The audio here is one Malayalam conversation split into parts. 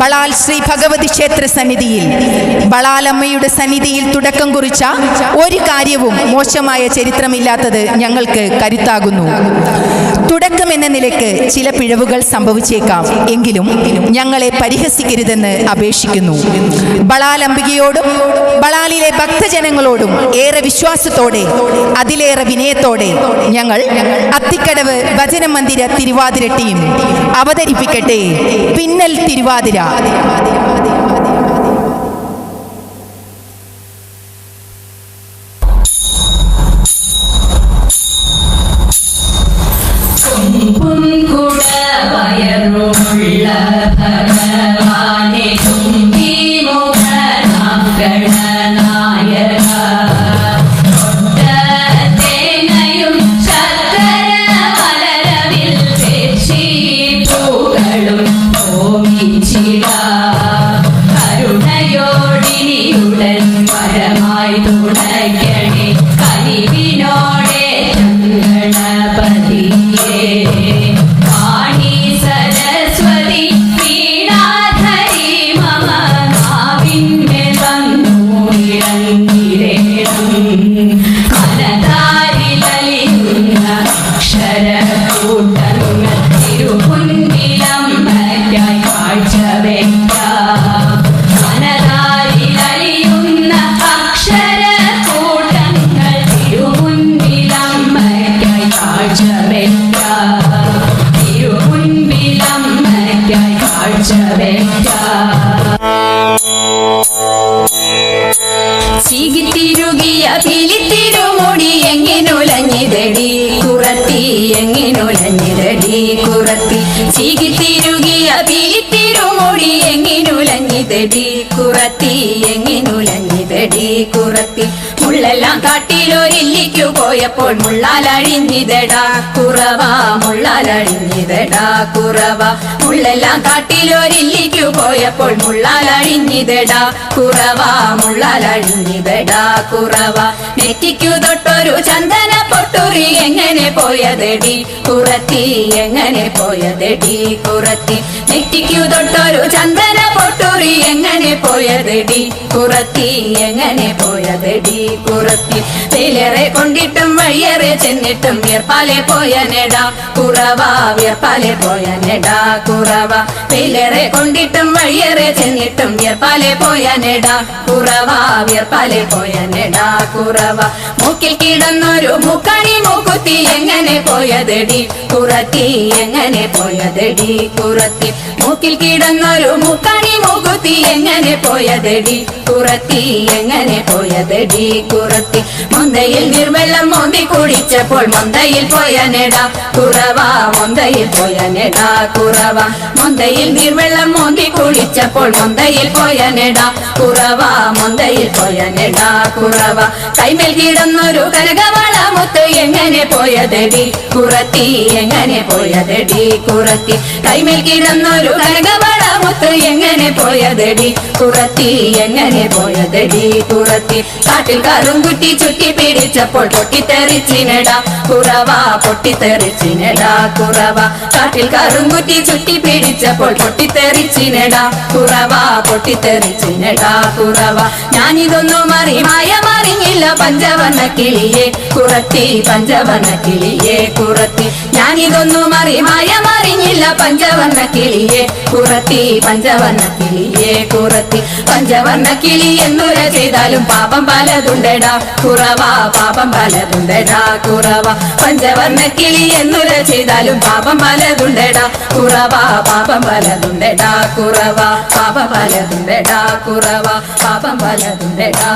ബളാൽ ശ്രീ ഭഗവതി ക്ഷേത്ര സന്നിധിയിൽ ബളാലമ്മയുടെ സന്നിധിയിൽ തുടക്കം കുറിച്ച ഒരു കാര്യവും മോശമായ ചരിത്രമില്ലാത്തത് ഞങ്ങൾക്ക് കരുത്താകുന്നു. തുടക്കം എന്ന നിലയ്ക്ക് ചില പിഴവുകൾ സംഭവിച്ചേക്കാം. എങ്കിലും ഞങ്ങളെ പരിഹസിക്കരുതെന്ന് അപേക്ഷിക്കുന്നു. ബളാലംബികയോടും ബളാലിലെ ഭക്തജനങ്ങളോടും ഏറെ വിശ്വാസത്തോടെ അതിലേറെ വിനയത്തോടെ ഞങ്ങൾ അത്തിക്കടവ് വചന മന്ദിര തിരുവാതിര ടീം അവതരിപ്പിക്കട്ടെ. പിന്നൽ തിരുവാതിര. ചീകിത്തിരുകിയ പിലിത്തിരുമുടി എങ്ങിനുലഞ്ഞിതടി? കുറത്തി എങ്ങിനുലഞ്ഞിതടി? കുറത്തി ചീകിത്തിരുകിയ തിരുമുടി എങ്ങിനുലഞ്ഞിതടി? കുറത്തി എങ്ങിനുലഞ്ഞിതടി? കുറത്തി മുള്ളെല്ലാം കാട്ടിലൊരില്ലിക്കു പോയപ്പോൾ മുള്ളാലഴിഞ്ഞിതടാ കുറവ മുള്ളാലഴിഞ്ഞിതടാ കുറവ. മുള്ളെല്ലാം കാട്ടിലൊരില്ലിക്കു പോയപ്പോൾ മുള്ളാലഴിഞ്ഞിതടാ കുറവ മുള്ളാലഴിഞ്ഞിതടാ കുറവ. നെറ്റിക്കു തൊട്ടൊരു ചന്ദന പൊട്ടുറി എങ്ങനെ പോയതെടി കുറത്തി എങ്ങനെ പോയതെടി കുറത്തി. നെറ്റിക്കു തൊട്ടൊരു ചന്ദന പൊട്ടുറി എങ്ങനെ പോയതെടി കുറത്തി എങ്ങനെ പോയതെടി കുറത്തി തേലേറെ കൊണ്ടിട്ടും വഴിയേറെ ചെന്നിട്ടും വിയർപ്പാലെ പോയ നെടാ. കുറവ പോയ നെടാ കുറവ. തേലേറെ കൊണ്ടിട്ടും വഴിയേറെ ചെന്നിട്ടും വിയർപ്പാലെ പോയ നെടാ. കുറവ പോയ നെടാ കുറവ. മൂക്കിൽ കിടന്നൊരു മൂക്കണി മൂക്കുത്തി എങ്ങനെ പോയതെടി? കുറത്തി എങ്ങനെ പോയതെടി? കുറത്തി മൂക്കിൽ കിടന്നൊരു മൂക്കണി മൂക്കുത്തി എങ്ങനെ പോയതെടി? കുറത്തി എങ്ങനെ പോയതെടി? കുറത്തി മൊന്തയിൽ നിർവെള്ളം മോന്തി കുടിച്ചപ്പോൾ മൊന്തയിൽ പോയ നെടാ കുറവ മന്ദയിൽ കുറവ. മൊന്തയിൽ നിർവെള്ളം മോന്തി കുടിച്ചപ്പോൾ മൊന്തയിൽ പോയ നെടാ കുറവ മൊന്തയിൽ പോയ നെടാ കുറവ. കൈമേൽ കിടന്നൊരു കനകവള മുത്ത് എങ്ങനെ പോയതടി? കുറത്തി എങ്ങനെ പോയതടി? കുറത്തി. കൈമേൽ കിടന്നൊരു കനകവള മുത്ത് എങ്ങനെ പോയതടി? കുറത്തി എങ്ങനെ പോയതടി? കുറത്തി. കാട്ടിൽ കറും കുട്ടി ചുറ്റി പിടിച്ചപ്പോൾ പൊട്ടിത്തെറിച്ചിനടാ. കുറവ പൊട്ടിത്തെറിച്ചിനടാ കുറവ. കാട്ടിൽ കറുംകുട്ടി ചുറ്റി പിടിച്ചപ്പോൾ പൊട്ടിത്തെറിച്ചിനടാ. കുറവ പൊട്ടിത്തെറിച്ചിനടാ കുറവ. ഞാനിതൊന്നും അറിമായ മറിഞ്ഞില്ല പഞ്ചവർണ കിളിയെ. കുറത്തി പഞ്ചവർണ കിളിയെ കുറത്തി. ഞാനിതൊന്നും അറിമായ മറിഞ്ഞില്ല പഞ്ചവർണ കിളിയെ. കുറത്തി പഞ്ചവർണ കിളിയെ കുറത്തി. പഞ്ചവർണ കിളി എന്നുര ചെയ്താലും പാപം പലതുണ്ടടാ കുറവ പാപം പലതുണ്ടടാ കുറവ. പഞ്ചവർണ കിളി എന്നുര ചെയ്താലും പാപം പലതുണ്ടടാ കുറവ പാപം പലതുണ്ടടാ കുറവ. പാപം പലതുണ്ടടാ കുറവ പാപം പലതുണ്ടടാ.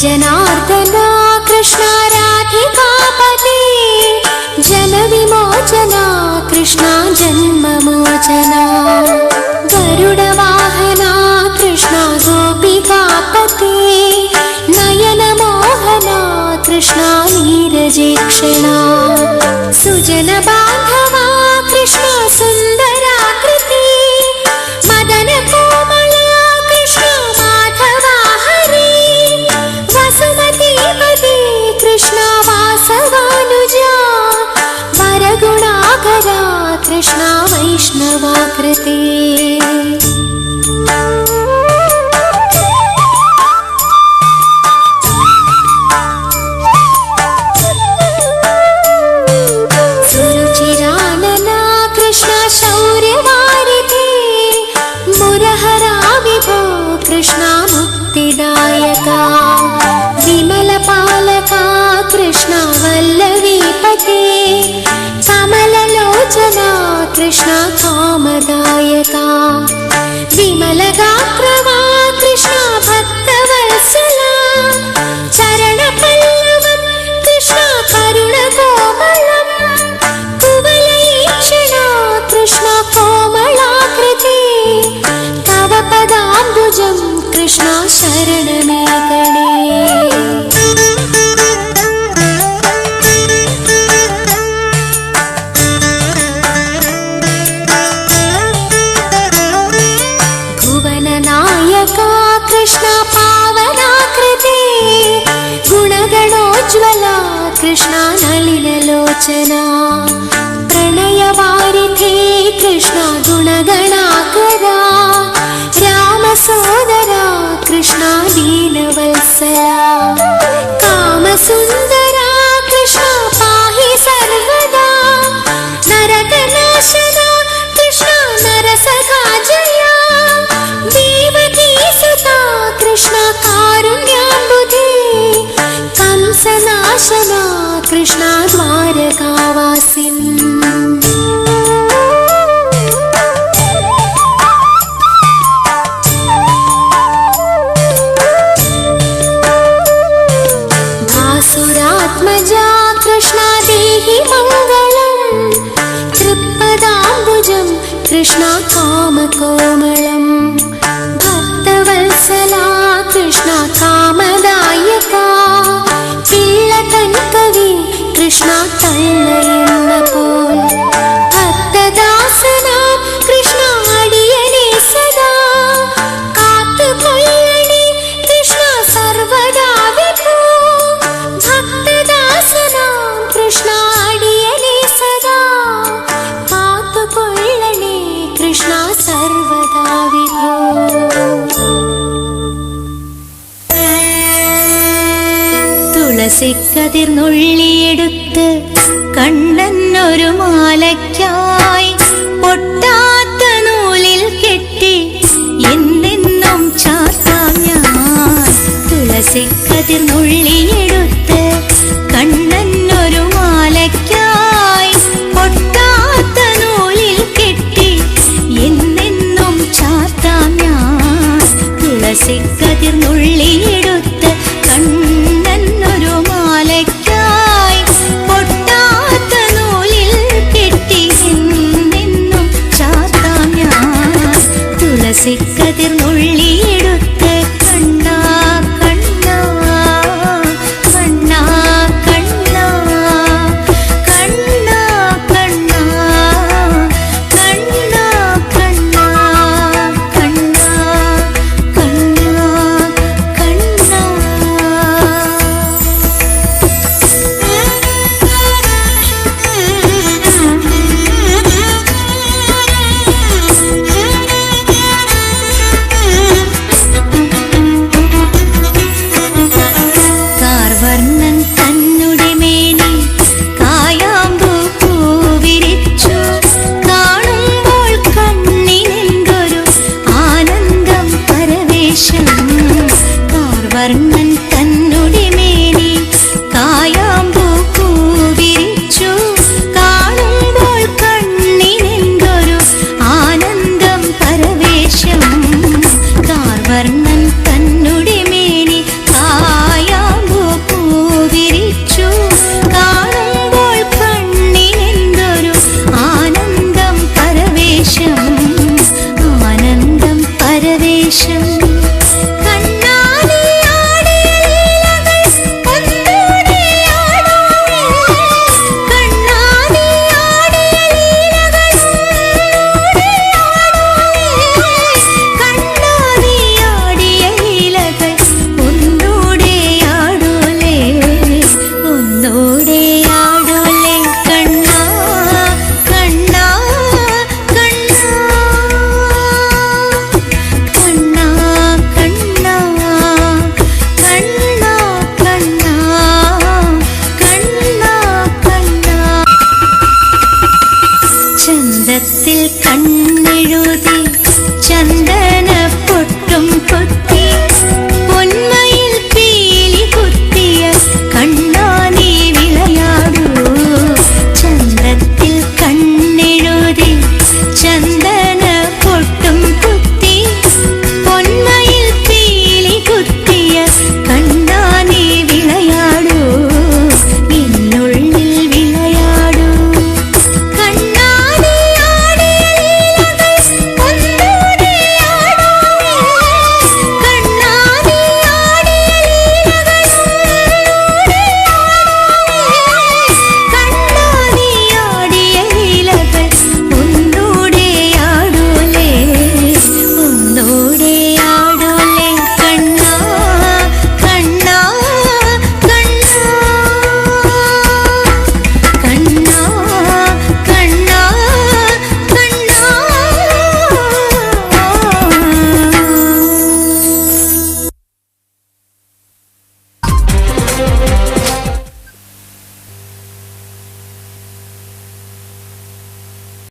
जनार्दना कृष्णा राधिकापते जनविमोचना कृष्णा जन्ममोचना गरुड た नायका कृष्ण पावनाकृते गुणगणोज्ज्वला कृष्णाधलिलोचना प्रणयवाारिथे कृष्णा गुणगणाकरामसादरा कृष्णा दीनवत्सया कामसुन्दर कृष्णा कृष्णाद्वारकावासिन्। भासुरात्मजा कृष्णादेहि मङ्गलम् तृप्पदाम्बुजं कृष्णा कामकोमल കതിർന്നുള്ളിയെടുത്തു നിമിഷം കാർവർണൻ